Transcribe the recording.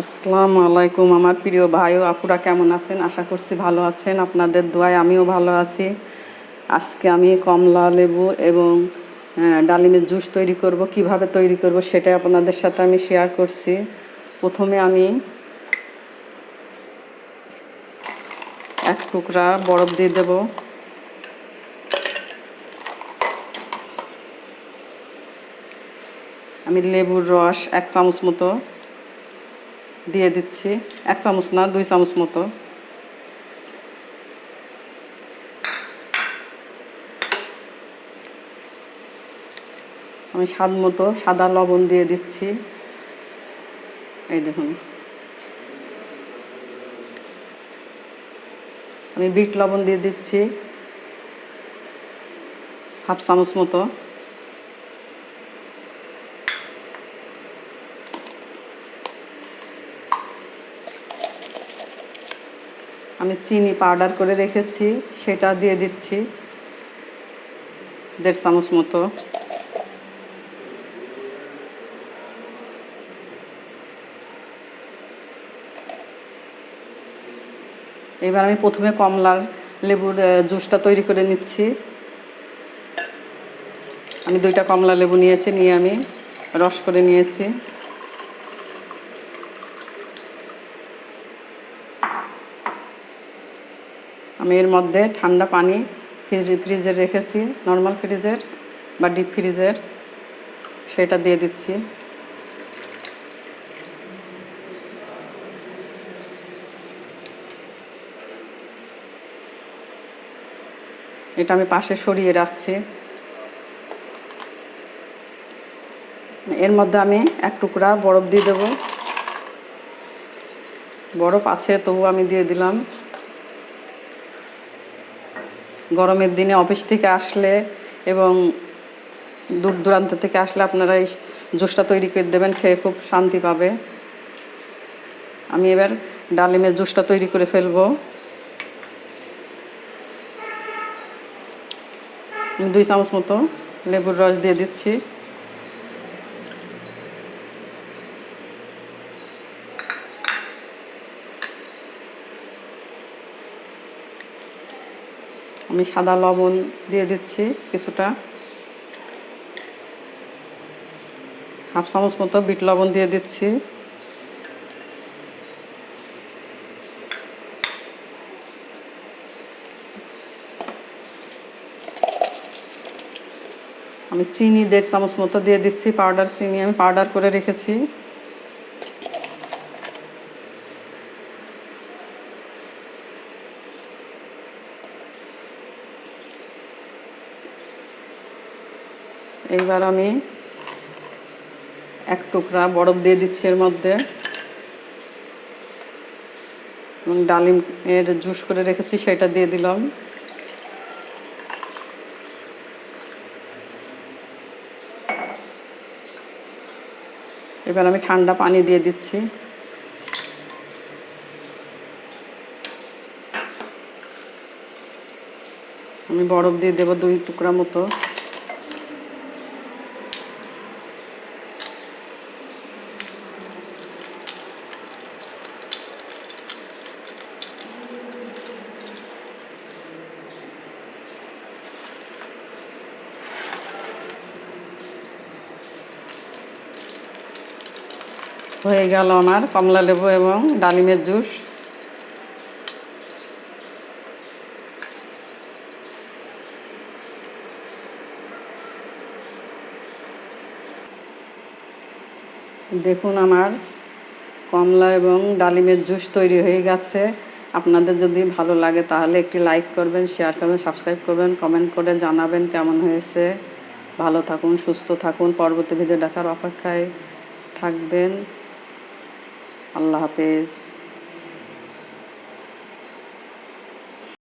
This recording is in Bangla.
আসসালামু আলাইকুম আমার প্রিয় ভাই ও আপুরা কেমন আছেন? আশা করছি ভালো আছেন। আপনাদের দোয়ায় আমিও ভালো আছি। আজকে আমি কমলা লেবু এবং ডালিমের জুস তৈরি করব। কীভাবে তৈরি করব সেটাই আপনাদের সাথে আমি শেয়ার করছি। প্রথমে আমি এক টুকরা বরফ দিয়ে দেব। আমি লেবুর রস এক চামচ মতো দিয়ে দিচ্ছি, এক চামচ না, দুই চামচ মতো। আমি স্বাদ মতো সাদা লবণ দিয়ে দিচ্ছি। এই দেখুন। আমি বিট লবণ দিয়ে দিচ্ছি, হাফ চামচ মতো। আমি চিনি পাউডার করে রেখেছি, সেটা দিয়ে দিচ্ছি। দেড় চামচ মতো। এবার আমি প্রথমে কমলার লেবুর জুসটা তৈরি করে নিচ্ছি। আমি দুইটা কমলা লেবু নিয়েছি, নিয়ে আমি রস করে নিয়েছি। আমি এর মধ্যে ঠান্ডা পানি ফ্রিজ, ফ্রিজে রেখেছি নর্মাল ফ্রিজের বা ডিপ ফ্রিজের সেটা দিয়ে দিচ্ছি। এটা আমি পাশে সরিয়ে রাখছি। এর মধ্যে আমি এক টুকরা বরফ দিয়ে দেব। বরফ আছে তবু আমি দিয়ে দিলাম। গরমের দিনে অফিস থেকে আসলে এবং দূর দূরান্ত থেকে আসলে আপনারা এই জুসটা তৈরি করে দেবেন, খেয়ে খুব শান্তি পাবে। আমি এবার ডালিমের জুসটা তৈরি করে ফেলব। আমি দুই চামচ মতো লেবুর রস দিয়ে দিচ্ছি। আমি সাদা লবণ দিয়ে দিচ্ছি কিছুটা। হাফ চামচ মতো বিট লবণ দিয়ে দিচ্ছি। আমি চিনি দেড় চামচ মতো দিয়ে দিচ্ছি, পাউডার, চিনি আমি পাউডার করে রেখেছি। এইবার আমি এক টুকরা বরফ দিয়ে দিচ্ছি এর মধ্যে। ডালিম এর জুস করে রেখেছি, সেটা দিয়ে দিলাম। এবার আমি ঠান্ডা পানি দিয়ে দিচ্ছি। আমি বরফ দিয়ে দেবো দুই টুকরা মতো। হয়ে গেল আমার কমলা লেবু এবং ডালিমের জুস। দেখুন আমার কমলা এবং ডালিমের জুস তৈরি হয়ে গেছে। আপনাদের যদি ভালো লাগে তাহলে একটি লাইক করবেন, শেয়ার করবেন, সাবস্ক্রাইব করবেন, কমেন্ট করে জানাবেন কেমন হয়েছে। ভালো থাকুন, সুস্থ থাকুন। পরবর্তী ভিডিও দেখার অপেক্ষায় থাকবেন। আল্লাহ হাফেজ।